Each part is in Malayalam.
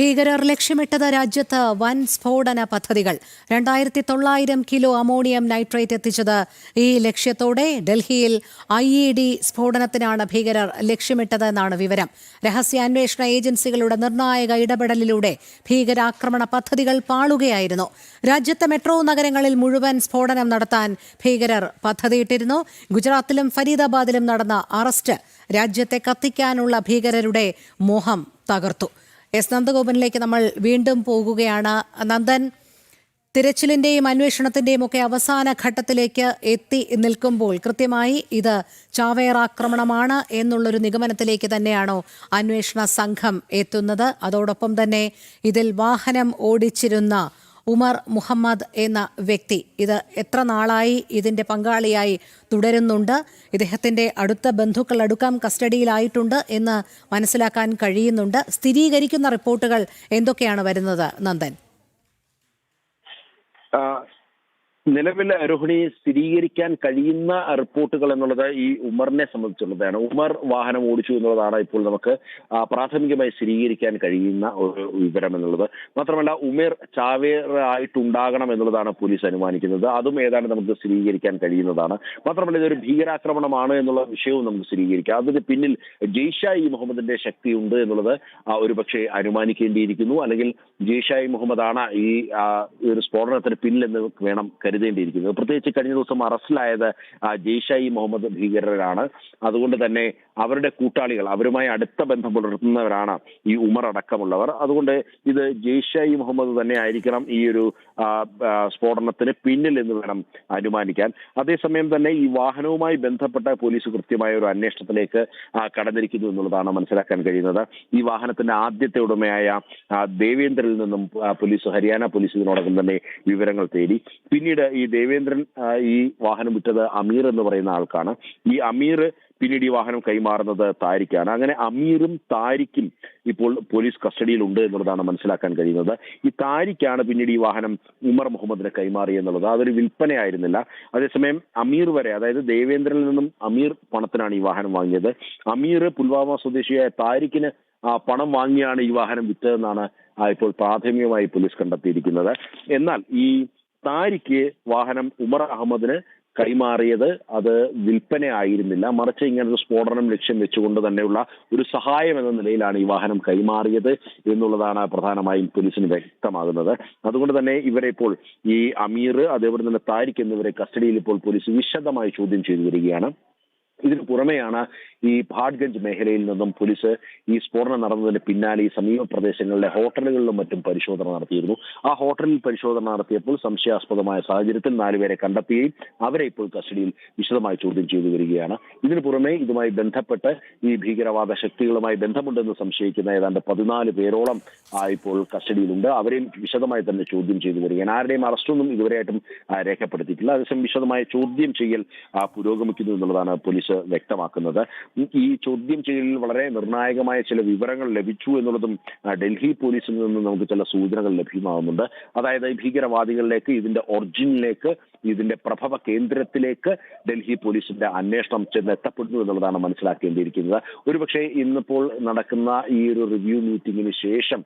ഭീകരർ ലക്ഷ്യമിട്ടത് രാജ്യത്ത് വൻ സ്ഫോടന പദ്ധതികൾ. രണ്ടായിരത്തി തൊള്ളായിരം കിലോ അമോണിയം നൈട്രേറ്റ് എത്തിച്ചത് ഈ ലക്ഷ്യത്തോടെ ഡൽഹിയിൽ ഐ ഇ ഡി സ്ഫോടനത്തിനാണ് ഭീകരർ ലക്ഷ്യമിട്ടതെന്നാണ് വിവരം. രഹസ്യാന്വേഷണ ഏജൻസികളുടെ നിർണായക ഇടപെടലിലൂടെ ഭീകരാക്രമണ പദ്ധതികൾ പാളുകയായിരുന്നു. രാജ്യത്തെ മെട്രോ നഗരങ്ങളിൽ മുഴുവൻ സ്ഫോടനം നടത്താൻ ഭീകരർ പദ്ധതിയിട്ടിരുന്നു. ഗുജറാത്തിലും ഫരീദാബാദിലും നടന്ന അറസ്റ്റ് രാജ്യത്തെ കത്തിക്കാനുള്ള ഭീകരരുടെ മോഹം തകർത്തു. എസ് നന്ദഗോപനിലേക്ക് നമ്മൾ വീണ്ടും പോകുകയാണ്. നന്ദൻ തിരച്ചിലിന്റെയും അന്വേഷണത്തിന്റെയും ഒക്കെ അവസാന ഘട്ടത്തിലേക്ക് എത്തി നിൽക്കുമ്പോൾ കൃത്യമായി ഇത് ചാവേർ ആക്രമണമാണ് എന്നുള്ളൊരു നിഗമനത്തിലേക്ക് തന്നെയാണോ അന്വേഷണ സംഘം എത്തുന്നത്. അതോടൊപ്പം തന്നെ ഇതിൽ വാഹനം ഓടിച്ചിരുന്ന ഉമർ മുഹമ്മദ് എന്ന വ്യക്തി. ഇത് എത്ര നാളായി ഇതിന്റെ പങ്കാളിയായി തുടരുന്നുണ്ട്. ഇദ്ദേഹത്തിന്റെ അടുത്ത ബന്ധുക്കൾ അടുക്കം കസ്റ്റഡിയിലായിട്ടുണ്ട് എന്ന് മനസ്സിലാക്കാൻ കഴിയുന്നുണ്ട്. സ്ഥിരീകരിക്കുന്ന റിപ്പോർട്ടുകൾ എന്തൊക്കെയാണ് വരുന്നത് നന്ദൻ? നിലവിൽ രോഹിണി സ്ഥിരീകരിക്കാൻ കഴിയുന്ന റിപ്പോർട്ടുകൾ എന്നുള്ളത് ഈ ഉമറിനെ സംബന്ധിച്ചുള്ളതാണ്. ഉമർ വാഹനം ഓടിച്ചു എന്നുള്ളതാണ് ഇപ്പോൾ നമുക്ക് പ്രാഥമികമായി സ്ഥിരീകരിക്കാൻ കഴിയുന്ന ഒരു വിവരം എന്നുള്ളത്. മാത്രമല്ല ഉമേർ ചാവേർ ആയിട്ടുണ്ടാകണം എന്നുള്ളതാണ് പോലീസ് അനുമാനിക്കുന്നത്. അതും ഏതാണ്ട് നമുക്ക് സ്ഥിരീകരിക്കാൻ കഴിയുന്നതാണ്. മാത്രമല്ല ഇതൊരു ഭീകരാക്രമണമാണ് എന്നുള്ള വിഷയവും നമുക്ക് സ്ഥിരീകരിക്കാം. അതിന് പിന്നിൽ ജെയ്ഷ ഇ മുഹമ്മദിന്റെ ശക്തിയുണ്ട് എന്നുള്ളത് ഒരു പക്ഷേ അനുമാനിക്കേണ്ടിയിരിക്കുന്നു. അല്ലെങ്കിൽ ജെയ്ഷ ഇ മുഹമ്മദാണ് ഈ ഒരു സ്ഫോടനത്തിന് പിന്നിലെന്ന് വേണം കരുതേണ്ടിയിരിക്കുന്നത് പ്രത്യേകിച്ച് കഴിഞ്ഞ ദിവസം അറസ്റ്റിലായത് ജെയ്ഷ ഇ മുഹമ്മദ് ഭീകരരാണ്. അതുകൊണ്ട് തന്നെ അവരുടെ കൂട്ടാളികൾ അവരുമായി അടുത്ത ബന്ധം പുലർത്തുന്നവരാണ് ഈ ഉമർ അടക്കമുള്ളവർ. അതുകൊണ്ട് ഇത് ജെയ്ഷ ഇ മുഹമ്മദ് തന്നെ ആയിരിക്കണം ഈ ഒരു സ്ഫോടനത്തിന് പിന്നിൽ എന്ന് വേണം അനുമാനിക്കാൻ. അതേസമയം തന്നെ ഈ വാഹനവുമായി ബന്ധപ്പെട്ട പോലീസ് കൃത്യമായ ഒരു അന്വേഷണത്തിലേക്ക് കടന്നിരിക്കുന്നു എന്നുള്ളതാണ് മനസ്സിലാക്കാൻ കഴിയുന്നത്. ഈ വാഹനത്തിന്റെ ആദ്യത്തെ ഉടമയായ ദേവേന്ദ്രിൽ നിന്നും പോലീസ് ഹരിയാന പോലീസ് ഇതിനോടകം തന്നെ വിവരങ്ങൾ തേടി. പിന്നീട് ഈ ദേവേന്ദ്രൻ ഈ വാഹനം വിറ്റത് അമീർ എന്ന് പറയുന്ന ആൾക്കാണ്. ഈ അമീർ പിന്നീട് ഈ വാഹനം കൈമാറുന്നത് താരിക്കാണ്. അങ്ങനെ അമീറും താരിക്കും ഇപ്പോൾ പോലീസ് കസ്റ്റഡിയിലുണ്ട് എന്നുള്ളതാണ് മനസ്സിലാക്കാൻ കഴിയുന്നത്. ഈ താരിക്കാണ് പിന്നീട് ഈ വാഹനം ഉമർ മുഹമ്മദിന് കൈമാറി എന്നുള്ളത്. അതൊരു വിൽപ്പനയായിരുന്നില്ല. അതേസമയം അമീർ വരെ അതായത് ദേവേന്ദ്രനിൽ നിന്നും അമീർ പണത്തിനാണ് ഈ വാഹനം വാങ്ങിയത്. അമീർ പുൽവാമ സ്വദേശിയായ താരിക്കിന് പണം വാങ്ങിയാണ് ഈ വാഹനം വിറ്റതെന്നാണ് ഇപ്പോൾ പ്രാഥമികമായി പോലീസ് കണ്ടെത്തിയിരിക്കുന്നത്. എന്നാൽ ഈ താരിക്ക് വാഹനം ഉമർ അഹമ്മദിന് കൈമാറിയത് അത് വിൽപ്പന ആയിരുന്നില്ല. മറിച്ച് ഇങ്ങനൊരു സ്ഫോടനം ലക്ഷ്യം വെച്ചുകൊണ്ട് തന്നെയുള്ള ഒരു സഹായം എന്ന നിലയിലാണ് ഈ വാഹനം കൈമാറിയത് എന്നുള്ളതാണ് പ്രധാനമായും പോലീസിന് വ്യക്തമാകുന്നത്. അതുകൊണ്ട് തന്നെ ഇവരെ ഇപ്പോൾ ഈ അമീർ അതേപോലെ തന്നെ താരിഖ് എന്നിവരെ കസ്റ്റഡിയിൽ ഇപ്പോൾ പോലീസ് വിശദമായി ചോദ്യം ചെയ്തു വരികയാണ്. ഇതിനു പുറമെയാണ് ഈ ഭാഡ്ഗഞ്ച് മേഖലയിൽ നിന്നും പോലീസ് ഈ സ്ഫോടനം നടന്നതിന് പിന്നാലെ ഈ സമീപ പ്രദേശങ്ങളിലെ ഹോട്ടലുകളിലും മറ്റും പരിശോധന നടത്തിയിരുന്നു. ആ ഹോട്ടലിൽ പരിശോധന നടത്തിയപ്പോൾ സംശയാസ്പദമായ സാഹചര്യത്തിൽ നാലുപേരെ കണ്ടെത്തുകയും അവരെ ഇപ്പോൾ കസ്റ്റഡിയിൽ വിശദമായി ചോദ്യം ചെയ്തു വരികയാണ്. ഇതിനു പുറമെ ഇതുമായി ബന്ധപ്പെട്ട് ഈ ഭീകരവാദ ശക്തികളുമായി ബന്ധമുണ്ടെന്ന് സംശയിക്കുന്ന ഏതാണ്ട് പതിനാല് പേരോളം ഇപ്പോൾ കസ്റ്റഡിയിലുണ്ട്. അവരെയും വിശദമായി തന്നെ ചോദ്യം ചെയ്തു വരികയാണ്. ആരുടെയും അറസ്റ്റൊന്നും ഇതുവരെയായിട്ടും രേഖപ്പെടുത്തിയിട്ടില്ല. അതേസമയം വിശദമായ ചോദ്യം ചെയ്യൽ പുരോഗമിക്കുന്നു എന്നുള്ളതാണ് പോലീസ് വ്യക്തമാക്കുന്നത്. ഉം, ഈ ചോദ്യം ചെയ്യലിൽ വളരെ നിർണായകമായ ചില വിവരങ്ങൾ ലഭിച്ചു എന്നുള്ളതും ഡൽഹി പോലീസിൽ നിന്ന് നമുക്ക് ചില സൂചനകൾ ലഭ്യമാകുന്നുണ്ട് അതായത് ഭീകരവാദികളിലേക്ക് ഇതിന്റെ ഒറിജിനിലേക്ക് ഇതിന്റെ പ്രഭവ കേന്ദ്രത്തിലേക്ക് ഡൽഹി പോലീസിന്റെ അന്വേഷണം ചെന്നെത്തപ്പെടുന്നു എന്നുള്ളതാണ് മനസ്സിലാക്കേണ്ടിയിരിക്കുന്നത്. ഒരുപക്ഷെ ഇന്നിപ്പോൾ നടക്കുന്ന ഈ ഒരു റിവ്യൂ മീറ്റിംഗിന് ശേഷം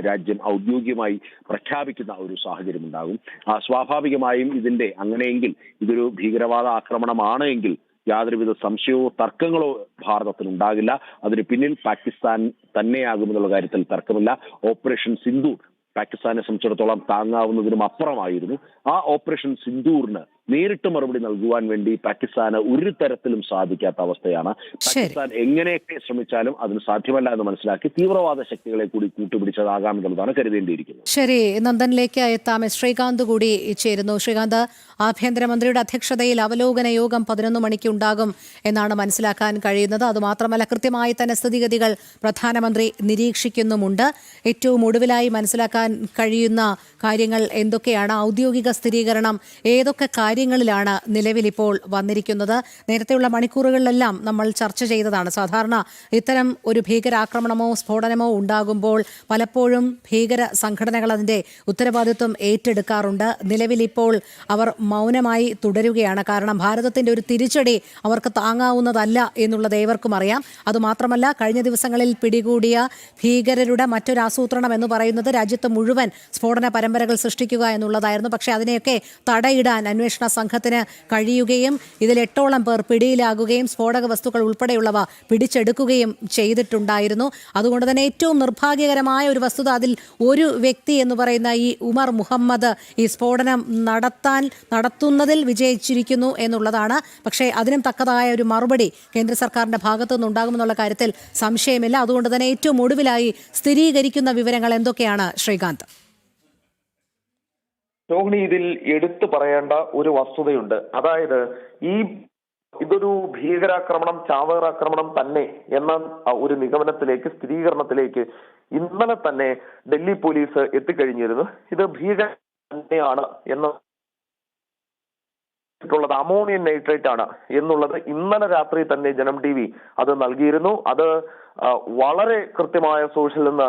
രാജ്യം ഔദ്യോഗികമായി പ്രഖ്യാപിക്കുന്ന ഒരു സാഹചര്യം ഉണ്ടാകും സ്വാഭാവികമായും ഇതിന്റെ അങ്ങനെയെങ്കിൽ ഇതൊരു ഭീകരവാദ ആക്രമണമാണ് എങ്കിൽ യാതൊരുവിധ സംശയവോ തർക്കങ്ങളോ ഭാരതത്തിന് ഉണ്ടാകില്ല അതിന് പിന്നിൽ പാകിസ്ഥാൻ തന്നെയാകുമെന്നുള്ള കാര്യത്തിൽ തർക്കമില്ല. ഓപ്പറേഷൻ സിന്ധു പാകിസ്ഥാനെ സംബന്ധിച്ചിടത്തോളം താങ്ങാവുന്നതിനും അപ്പുറമായിരുന്നു. ആ ഓപ്പറേഷൻ സിന്ദൂറിന് നേരിട്ട് മറുപടി നൽകുവാൻ വേണ്ടി പാകിസ്ഥാന് ഒരു തരത്തിലും സാധിക്കാത്ത അവസ്ഥയാണ്. പാകിസ്ഥാൻ എങ്ങനെയൊക്കെ ശ്രമിച്ചാലും അതിന് സാധ്യമല്ല എന്ന് മനസ്സിലാക്കി തീവ്രവാദ ശക്തികളെ കൂടി കൂട്ടുപിടിച്ചതാകാമെന്നുള്ളതാണ് കരുതേണ്ടിയിരിക്കുന്നത്. ശരി. നന്ദനിലേക്ക് എത്താം. എസ് ശ്രീകാന്ത് കൂടി ചേരുന്നു. ശ്രീകാന്ത് ആഭ്യന്തരമന്ത്രിയുടെ അധ്യക്ഷതയിൽ അവലോകന യോഗം പതിനൊന്ന് മണിക്ക് ഉണ്ടാകും എന്നാണ് മനസ്സിലാക്കാൻ കഴിയുന്നത്. അതുമാത്രമല്ല കൃത്യമായി തന്നെ സ്ഥിതിഗതികൾ പ്രധാനമന്ത്രി നിരീക്ഷിക്കുന്നുമുണ്ട്. ഏറ്റവും ഒടുവിലായി മനസ്സിലാക്കാൻ കഴിയുന്ന കാര്യങ്ങൾ എന്തൊക്കെയാണ്? ഔദ്യോഗിക സ്ഥിരീകരണം ഏതൊക്കെ കാര്യങ്ങൾ കാര്യങ്ങളിലാണ് നിലവിലിപ്പോൾ വന്നിരിക്കുന്നത്. നേരത്തെയുള്ള മണിക്കൂറുകളിലെല്ലാം നമ്മൾ ചർച്ച ചെയ്തതാണ്. സാധാരണ ഇത്തരം ഒരു ഭീകരാക്രമണമോ സ്ഫോടനമോ ഉണ്ടാകുമ്പോൾ പലപ്പോഴും ഭീകര സംഘടനകൾ അതിന്റെ ഉത്തരവാദിത്വം ഏറ്റെടുക്കാറുണ്ട്. നിലവിലിപ്പോൾ അവർ മൗനമായി തുടരുകയാണ്. കാരണം ഭാരതത്തിന്റെ ഒരു തിരിച്ചടി അവർക്ക് താങ്ങാവുന്നതല്ല എന്നുള്ളത് ഏവർക്കും അറിയാം. അതുമാത്രമല്ല കഴിഞ്ഞ ദിവസങ്ങളിൽ പിടികൂടിയ ഭീകരരുടെ മറ്റൊരു ആസൂത്രണം എന്ന് പറയുന്നത് രാജ്യത്ത് മുഴുവൻ സ്ഫോടന പരമ്പരകൾ സൃഷ്ടിക്കുക എന്നുള്ളതായിരുന്നു. പക്ഷേ അതിനെയൊക്കെ തടയിടാൻ അന്വേഷണ സംഘത്തിന് കഴിയുകയും ഇതിൽ എട്ടോളം പേർ പിടിയിലാകുകയും സ്ഫോടക വസ്തുക്കൾ ഉൾപ്പെടെയുള്ളവ പിടിച്ചെടുക്കുകയും ചെയ്തിട്ടുണ്ടായിരുന്നു. അതുകൊണ്ട് തന്നെ ഏറ്റവും നിർഭാഗ്യകരമായ ഒരു വസ്തുത അതിൽ ഒരു വ്യക്തി എന്ന് പറയുന്ന ഈ ഉമർ മുഹമ്മദ് ഈ സ്ഫോടനം നടത്താൻ നടത്തുന്നതിൽ വിജയിച്ചിരിക്കുന്നു എന്നുള്ളതാണ്. പക്ഷേ അതിനും തക്കതായ ഒരു മറുപടി കേന്ദ്ര സർക്കാരിന്റെ ഭാഗത്തു നിന്നുണ്ടാകുമെന്നുള്ള കാര്യത്തിൽ സംശയമില്ല. അതുകൊണ്ട് തന്നെ ഏറ്റവും ഒടുവിലായി സ്ഥിരീകരിക്കുന്ന വിവരങ്ങൾ എന്തൊക്കെയാണ് ശ്രീകാന്ത്? രോഹിണി ഇതിൽ എടുത്തു പറയേണ്ട ഒരു വസ്തുതയുണ്ട്. അതായത് ഈ ഇതൊരു ഭീകരാക്രമണം ചാവേറാക്രമണം തന്നെ എന്ന ഒരു നിഗമനത്തിലേക്ക് സ്ഥിരീകരണത്തിലേക്ക് ഇന്നലെ തന്നെ ഡൽഹി പോലീസ് എത്തിക്കഴിഞ്ഞിരുന്നു. ഇത് ഭീകര തന്നെയാണ് എന്ന് ുള്ളത് അമോണിയം നൈട്രേറ്റ് ആണ് എന്നുള്ളത് ഇന്നലെ രാത്രി തന്നെ ജനം ടി വി അത് നൽകിയിരുന്നു. അത് വളരെ കൃത്യമായ സോഴ്സിൽ നിന്ന്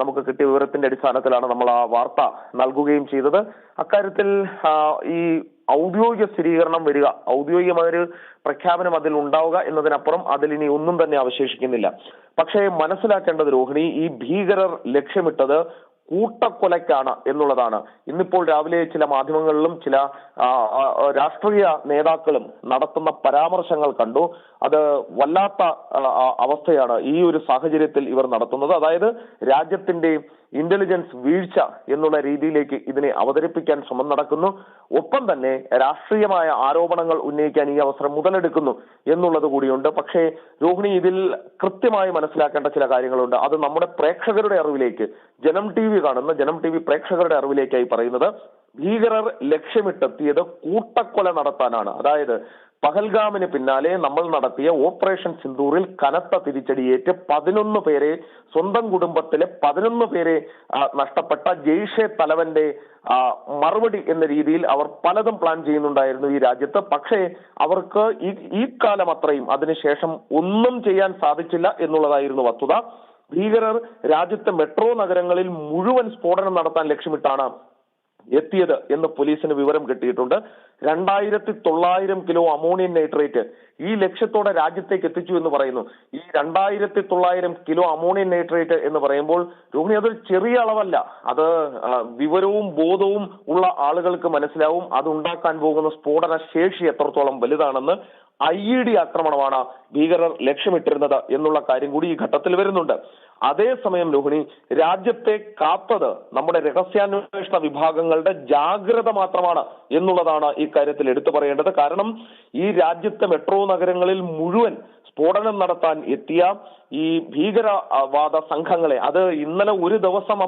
നമുക്ക് കിട്ടിയ വിവരത്തിന്റെ അടിസ്ഥാനത്തിലാണ് നമ്മൾ ആ വാർത്ത നൽകുകയും ചെയ്തത്. അക്കാര്യത്തിൽ ഈ ഔദ്യോഗിക സ്ഥിരീകരണം വരിക ഔദ്യോഗികമായ ഒരു പ്രഖ്യാപനം അതിൽ ഉണ്ടാവുക എന്നതിനപ്പുറം അതിൽ ഇനി ഒന്നും തന്നെ അവശേഷിക്കുന്നില്ല. പക്ഷേ മനസ്സിലാക്കേണ്ടത് രോഹിണി ഈ ഭീകരർ ലക്ഷ്യമിട്ടത് കൂട്ടക്കൊലയ്ക്കാണ് എന്നുള്ളതാണ്. ഇന്നിപ്പോൾ രാവിലെ ചില മാധ്യമങ്ങളിലും ചില രാഷ്ട്രീയ നേതാക്കളും നടത്തുന്ന പരാമർശങ്ങൾ കണ്ടു. അത് വല്ലാത്ത അവസ്ഥയാണ് ഈ ഒരു സാഹചര്യത്തിൽ ഇവർ നടത്തുന്നത്. അതായത് രാജ്യത്തിന്റെ ഇന്റലിജൻസ് വീഴ്ച എന്നുള്ള രീതിയിലേക്ക് ഇതിനെ അവതരിപ്പിക്കാൻ ശ്രമം നടക്കുന്നു. ഒപ്പം തന്നെ രാഷ്ട്രീയമായ ആരോപണങ്ങൾ ഉന്നയിക്കാൻ ഈ അവസരം മുതലെടുക്കുന്നു എന്നുള്ളത് കൂടിയുണ്ട്. പക്ഷേ രോഹിണി ഇതിൽ കൃത്യമായി മനസ്സിലാക്കേണ്ട ചില കാര്യങ്ങളുണ്ട്. അത് നമ്മുടെ പ്രേക്ഷകരുടെ അറിവിലേക്ക് ജനം ടി വി കാണുന്ന ജനം ടി വി പ്രേക്ഷകരുടെ അറിവിലേക്കായി പറയുന്നത് ഭീകരർ ലക്ഷ്യമിട്ടെത്തിയത് കൂട്ടക്കൊല നടത്താനാണ്. അതായത് പഹൽഗാമിന് പിന്നാലെ നമ്മൾ നടത്തിയ ഓപ്പറേഷൻ സിന്ദൂറിൽ കനത്ത തിരിച്ചടിയേറ്റ് പതിനൊന്ന് പേരെ സ്വന്തം കുടുംബത്തിലെ പതിനൊന്ന് പേരെ നഷ്ടപ്പെട്ട ജെയ്ഷെ തലവന്റെ മറുപടി എന്ന രീതിയിൽ അവർ പലതും പ്ലാൻ ചെയ്യുന്നുണ്ടായിരുന്നു ഈ രാജ്യത്ത്. പക്ഷേ അവർക്ക് ഈ ഈ കാലം അത്രയും അതിനുശേഷം ഒന്നും ചെയ്യാൻ സാധിച്ചില്ല എന്നുള്ളതായിരുന്നു വസ്തുത. ഭീകരർ രാജ്യത്തെ മെട്രോ നഗരങ്ങളിൽ മുഴുവൻ സ്ഫോടനം നടത്താൻ ലക്ഷ്യമിട്ടാണ് എത്തിയത് എന്ന് പോലീസിന് വിവരം കിട്ടിയിട്ടുണ്ട്. രണ്ടായിരത്തി തൊള്ളായിരം കിലോ അമോണിയം നൈട്രേറ്റ് ഈ ലക്ഷ്യത്തോടെ രാജ്യത്തേക്ക് എത്തിച്ചു എന്ന് പറയുന്നു. ഈ രണ്ടായിരത്തി തൊള്ളായിരം കിലോ അമോണിയം നൈട്രേറ്റ് എന്ന് പറയുമ്പോൾ രോഹിണി അതൊരു ചെറിയ അളവല്ല. അത് വിവരവും ബോധവും ഉള്ള ആളുകൾക്ക് മനസ്സിലാവും. അത് ഉണ്ടാക്കാൻ പോകുന്ന സ്ഫോടന ശേഷി എത്രത്തോളം വലുതാണെന്ന് ഐ ഇ ഡി ആക്രമണമാണ് ഭീകരർ ലക്ഷ്യമിട്ടിരുന്നത് എന്നുള്ള കാര്യം കൂടി ഈ ഘട്ടത്തിൽ വരുന്നുണ്ട്. അതേസമയം രോഹിണി രാജ്യത്തെ കാത്തത് നമ്മുടെ രഹസ്യാന്വേഷണ വിഭാഗങ്ങളുടെ ജാഗ്രത മാത്രമാണ് എന്നുള്ളതാണ് ഈ കാര്യത്തിൽ എടുത്തു പറയേണ്ടത്. കാരണം ഈ രാജ്യത്തെ മെട്രോ നഗരങ്ങളിൽ മുഴുവൻ സ്ഫോടനം നടത്താൻ എത്തിയ ഈ ഭീകരവാദ സംഘങ്ങളെ അത് ഇന്നലെ ഒരു ദിവസം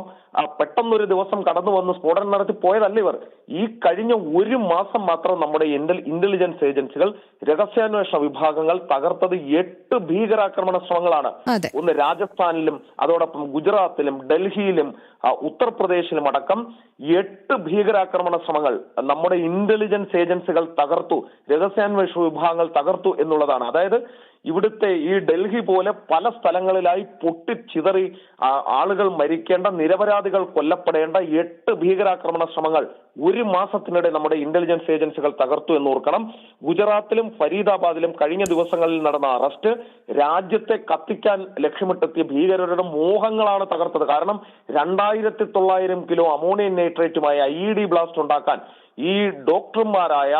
പെട്ടെന്നൊരു ദിവസം കടന്നു വന്ന് സ്ഫോടനം നടത്തി പോയതല്ല ഇവർ. ഈ കഴിഞ്ഞ ഒരു മാസം മാത്രം നമ്മുടെ ഇന്റലിജൻസ് ഏജൻസികൾ രഹസ്യാന്വേഷണ വിഭാഗങ്ങൾ തകർത്തത് എട്ട് ഭീകരാക്രമണ ശ്രമങ്ങളാണ്. ഒന്ന് രാജസ്ഥാനിലും അതോടൊപ്പം ഗുജറാത്തിലും ഡൽഹിയിലും ഉത്തർപ്രദേശിലും അടക്കം എട്ട് ഭീകരാക്രമണ ശ്രമങ്ങൾ നമ്മുടെ ഇന്റലിജൻസ് ഏജൻസികൾ തകർത്തു രഹസ്യാന്വേഷണ വിഭാഗങ്ങൾ തകർത്തു എന്നുള്ളതാണ്. അതായത് ഇവിടുത്തെ ഈ ഡൽഹി പോലെ പല സ്ഥലങ്ങളിലായി പൊട്ടിച്ചിതറി ആളുകൾ മരിക്കേണ്ട നിരപരാധികൾ കൊല്ലപ്പെടേണ്ട എട്ട് ഭീകരാക്രമണ ശ്രമങ്ങൾ ഒരു മാസത്തിനിടെ നമ്മുടെ ഇന്റലിജൻസ് ഏജൻസികൾ തകർത്തു എന്ന് ഓർക്കണം. ഗുജറാത്തിലും ഫരീദാബാദിലും കഴിഞ്ഞ ദിവസങ്ങളിൽ നടന്ന അറസ്റ്റ്. രാജ്യത്തെ കത്തിക്കാൻ ലക്ഷ്യമിട്ടെത്തിയ ഭീകരരുടെ മോഹങ്ങളാണ് തകർത്തത്. കാരണം രണ്ടായിരത്തി തൊള്ളായിരം കിലോ അമോണിയം നൈട്രേറ്റുമായി ഐ ഇ ഡി ബ്ലാസ്റ്റ് ഉണ്ടാക്കാൻ ഈ ഡോക്ടർമാരായ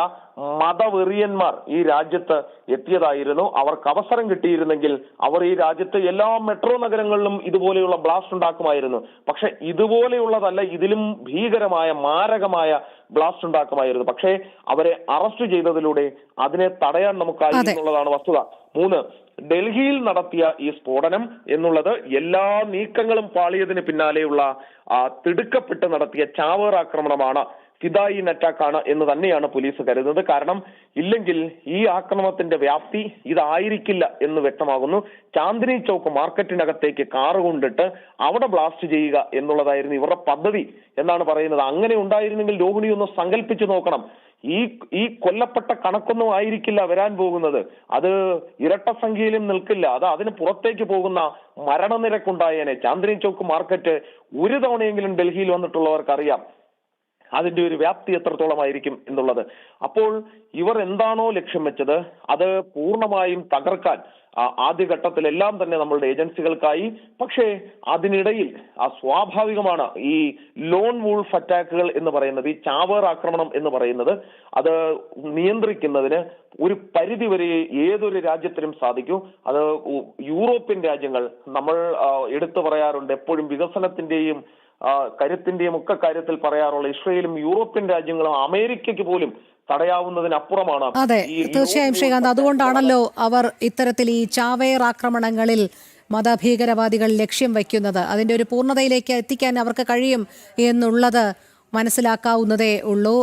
മതവെറിയന്മാർ ഈ രാജ്യത്ത് എത്തിയതായിരുന്നു. അവർക്ക് അവസരം കിട്ടിയിരുന്നെങ്കിൽ അവർ ഈ രാജ്യത്ത് എല്ലാ മെട്രോ നഗരങ്ങളിലും ഇതുപോലെയുള്ള ബ്ലാസ്റ്റ് ഉണ്ടാക്കുമായിരുന്നു. പക്ഷെ ഇതുപോലെയുള്ളതല്ല ഇതിലും ഭീകരമായ മാരകമായ ബ്ലാസ്റ്റ് ഉണ്ടാക്കുമായിരുന്നു. പക്ഷേ അവരെ അറസ്റ്റ് ചെയ്തതിലൂടെ അതിനെ തടയാൻ നമുക്കായി അതെ. എന്നുള്ളതാണ് വസ്തുത. മൂന്ന് ഡൽഹിയിൽ നടത്തിയ ഈ സ്ഫോടനം എന്നുള്ളത് എല്ലാ നീക്കങ്ങളും പാളിയതിന് പിന്നാലെയുള്ള തിടുക്കപ്പെട്ട് നടത്തിയ ചാവേർ ആക്രമണമാണ് ഫിദായിൻ അറ്റാക്ക് ആണ് എന്ന് തന്നെയാണ് പോലീസ് കരുതുന്നത്. കാരണം ഇല്ലെങ്കിൽ ഈ ആക്രമണത്തിന്റെ വ്യാപ്തി ഇതായിരിക്കില്ല എന്ന് വ്യക്തമാകുന്നു. ചാന്ദിനി ചൗക്ക് മാർക്കറ്റിനകത്തേക്ക് കാറ് കൊണ്ടിട്ട് അവിടെ ബ്ലാസ്റ്റ് ചെയ്യുക എന്നുള്ളതായിരുന്നു ഇവരുടെ പദ്ധതി എന്നാണ് പറയുന്നത്. അങ്ങനെ ഉണ്ടായിരുന്നെങ്കിൽ രോഹിണി ഒന്ന് സങ്കല്പിച്ചു നോക്കണം. ഈ ഈ കൊല്ലപ്പെട്ട കണക്കൊന്നും ആയിരിക്കില്ല വരാൻ പോകുന്നത്. അത് ഇരട്ട സംഖ്യയിലും നിൽക്കില്ല. അത് അതിന് പുറത്തേക്ക് പോകുന്ന മരണനിരക്കുണ്ടായേനെ. ചാന്ദിനി ചൗക്ക് മാർക്കറ്റ് ഒരു തവണയെങ്കിലും ഡൽഹിയിൽ വന്നിട്ടുള്ളവർക്ക് അറിയാം അതിന്റെ ഒരു വ്യാപ്തി എത്രത്തോളമായിരിക്കും എന്നുള്ളത്. അപ്പോൾ ഇവർ എന്താണോ ലക്ഷ്യം വെച്ചത് അത് പൂർണമായും തകർക്കാൻ ആദ്യഘട്ടത്തിലെല്ലാം തന്നെ നമ്മളുടെ ഏജൻസികൾക്കായി പക്ഷേ അതിനിടയിൽ ആ സ്വാഭാവികമാണ് ഈ ലോൺ വൂൾഫ് അറ്റാക്കുകൾ എന്ന് പറയുന്നത് ഈ ചാവേർ ആക്രമണം എന്ന് പറയുന്നത് അത് നിയന്ത്രിക്കുന്നതിന് ഒരു പരിധി വരെ ഏതൊരു രാജ്യത്തിനും സാധിക്കും. അത് യൂറോപ്യൻ രാജ്യങ്ങൾ നമ്മൾ എടുത്തു പറയാറുണ്ട് എപ്പോഴും വികസനത്തിന്റെയും കരുത്തിന്റെയും ഒക്കെ കാര്യത്തിൽ പറയാറുള്ള ഇസ്രയേലും യൂറോപ്യൻ രാജ്യങ്ങളും അമേരിക്കയ്ക്ക് പോലും തടയാവുന്നതിനപ്പുറമാണ് അതെ തീർച്ചയായും ശ്രീകാന്ത്. അതുകൊണ്ടാണല്ലോ അവർ ഇത്തരത്തിൽ ഈ ചാവേർ ആക്രമണങ്ങളിൽ മതഭീകരവാദികൾ ലക്ഷ്യം വയ്ക്കുന്നത്. അതിന്റെ ഒരു പൂർണതയിലേക്ക് എത്തിക്കാൻ അവർക്ക് കഴിയും എന്നുള്ളത് മനസ്സിലാക്കാവുന്നതേ ഉള്ളൂ.